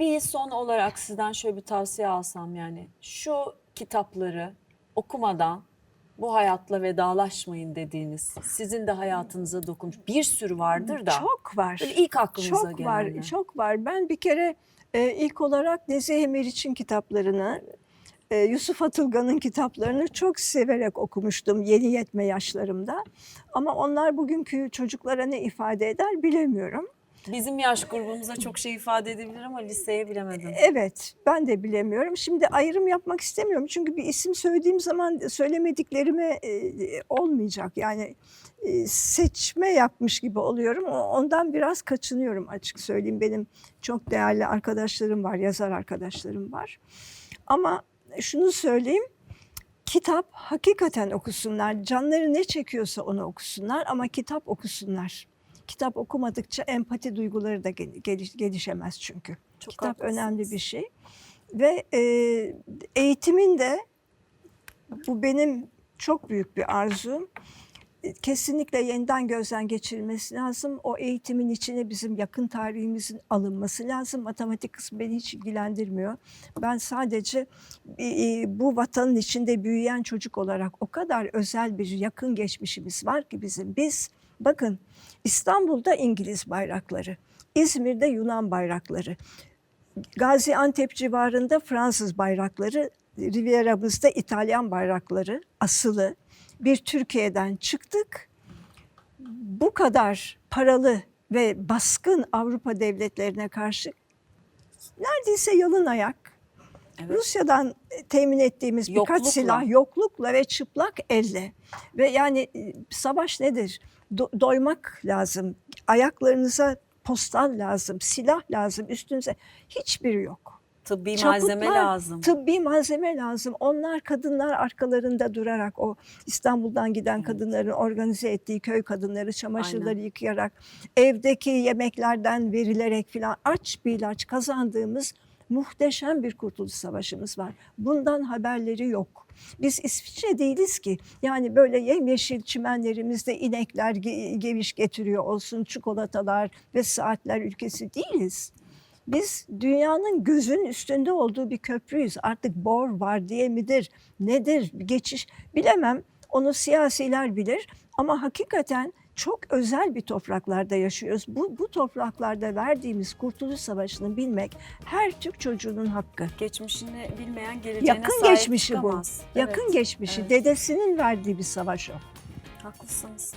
Bir son olarak sizden şöyle bir tavsiye alsam yani şu kitapları okumadan bu hayatla vedalaşmayın dediğiniz, sizin de hayatınıza dokunmuş bir sürü vardır da. Çok var. Böyle ilk aklınıza Çok var, gelenler. çok var. Ben bir kere e, ilk olarak Nezihe Meriç'in kitaplarını, e, Yusuf Atılgan'ın kitaplarını çok severek okumuştum yeni yetme yaşlarımda. Ama onlar bugünkü çocuklara ne ifade eder bilemiyorum. Bizim yaş grubumuza çok şey ifade edebilir ama liseye bilemedim. Evet, ben de bilemiyorum. Şimdi ayrım yapmak istemiyorum çünkü bir isim söylediğim zaman söylemediklerime e, olmayacak. Yani e, seçme yapmış gibi oluyorum. Ondan biraz kaçınıyorum açık söyleyeyim. Benim çok değerli arkadaşlarım var, yazar arkadaşlarım var. Ama şunu söyleyeyim. Kitap hakikaten okusunlar. Canları ne çekiyorsa onu okusunlar ama kitap okusunlar. Kitap okumadıkça empati duyguları da gel- geliş- gelişemez çünkü. Çok Kitap haklısınız. önemli bir şey. Ve e, eğitimin de bu benim çok büyük bir arzum. E, Kesinlikle yeniden gözden geçirilmesi lazım. O eğitimin içine bizim yakın tarihimizin alınması lazım. Matematik kısmı beni hiç ilgilendirmiyor. Ben sadece e, e, bu vatanın içinde büyüyen çocuk olarak o kadar özel bir yakın geçmişimiz var ki bizim. Biz bakın İstanbul'da İngiliz bayrakları, İzmir'de Yunan bayrakları, Gaziantep civarında Fransız bayrakları, Riviera'mızda İtalyan bayrakları asılı bir Türkiye'den çıktık. Bu kadar paralı ve baskın Avrupa devletlerine karşı neredeyse yalın ayak Evet. Rusya'dan temin ettiğimiz birkaç Yoklukla. silah yoklukla ve çıplak elle ve yani e, savaş nedir? Do- doymak lazım. Ayaklarınıza postal lazım, silah lazım üstünüze. Hiçbiri yok. Tıbbi malzeme Çaputlar, lazım. Tıbbi malzeme lazım. Onlar kadınlar arkalarında durarak o İstanbul'dan giden kadınların organize ettiği köy kadınları çamaşırları Aynen. yıkayarak evdeki yemeklerden verilerek filan aç bir ilaç kazandığımız muhteşem bir kurtuluş savaşımız var. Bundan haberleri yok. Biz İsviçre değiliz ki. Yani böyle yemyeşil çimenlerimizde inekler ge- geviş getiriyor olsun, çikolatalar ve saatler ülkesi değiliz. Biz dünyanın gözün üstünde olduğu bir köprüyüz. Artık bor var diye midir, nedir, geçiş bilemem. Onu siyasiler bilir ama hakikaten çok özel bir topraklarda yaşıyoruz. Bu, bu topraklarda verdiğimiz Kurtuluş Savaşı'nı bilmek her Türk çocuğunun hakkı. Geçmişini bilmeyen geleceğine Yakın sahip geçmişi bu. çıkamaz. Yakın Evet, geçmişi, evet. dedesinin verdiği bir savaş o. Haklısınız.